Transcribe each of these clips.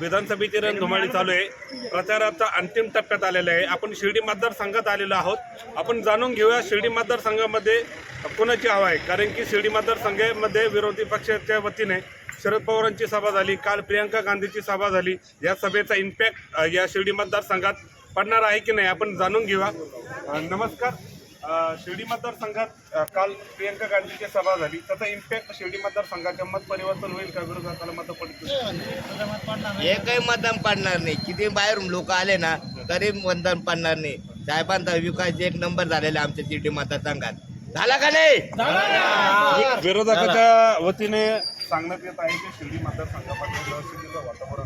विधानसभेची रणधुमाळी चालू आहे. प्रचाराचा अंतिम टप्प्यात आलेला आहे. आपण शिर्डी मतदारसंघात आलेलो आहोत. आपण जाणून घेऊया शिर्डी मतदारसंघामध्ये कोणाची हवा आहे. कारण की शिर्डी मतदारसंघामध्ये विरोधी पक्षाच्या वतीने शरद पवारांची सभा झाली काल प्रियंका गांधीची सभा झाली. या सभेचा इम्पॅक्ट या शिर्डी मतदारसंघात पडणार आहे की नाही आपण जाणून घेऊया. नमस्कार. शिर्डी मतदारसंघात काल प्रियंका गांधीची सभा झाली. त्याचा इम्पॅक्ट शिर्डी मतदारसंघाच्या मत परिवर्तन होईल का विरोधाला मत पडतील? एकही मतदान पडणार नाही. किती बाहेरून लोक आले ना तरी मतदान पडणार नाही. साहेबांचा विकास एक नंबर झालेला आहे आमच्या चिठी मतदारसंघात. झाला का नाही? विरोधकाच्या वतीने सांगण्यात येत आहे की शिर्डी मतदारसंघामध्ये वातावरण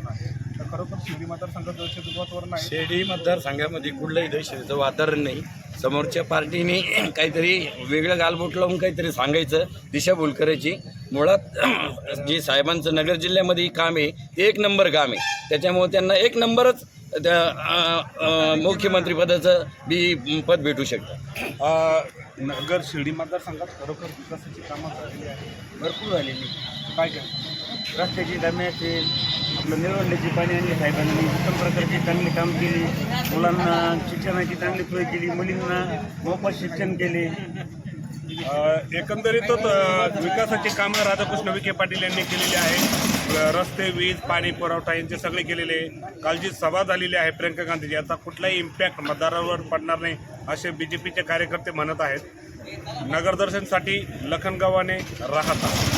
शिर्डी मतदारसंघात दहशतीचं वातावरण आहे शिर्डी मतदारसंघामध्ये कुठलंही दहशतीचं वातावरण नाही. समोरच्या पार्टीने काहीतरी वेगळं गालबोट लावून काहीतरी सांगायचं दिशाभूल करायची. मुळात जे साहेबांचं नगर जिल्ह्यामध्ये काम आहे ते एक नंबर काम आहे. त्याच्यामुळे त्यांना एक नंबरच त्या मुख्यमंत्रीपदाचं बी पद भेटू शकतं. नगर शिर्डी मतदारसंघात खरोखर विकासाची कामं झालेली आहे भरपूर झालेली काय काय? रस्त्याची आपलं निळवंड्याची पाणी आणली साहेबांनी. उत्तम प्रकारची चांगली काम केली. मुलांना शिक्षणाची चांगली सोय केली. मुलींना मोफत शिक्षण केले. एकंदरीतच विकासाची कामं राधाकृष्ण विखे पाटील यांनी केलेली आहे रस्ते वीज पाणी पुरवठा यांचे सगळे केलेले. आहे. काल जी सभा झालेली आहे प्रियंका गांधीची याचा कुठलाही इम्पॅक्ट मतदारावर पडणार नाही असे बी जे पीचे कार्यकर्ते म्हणत आहेत. नगरदर्शनसाठी लखनगावाने राहतात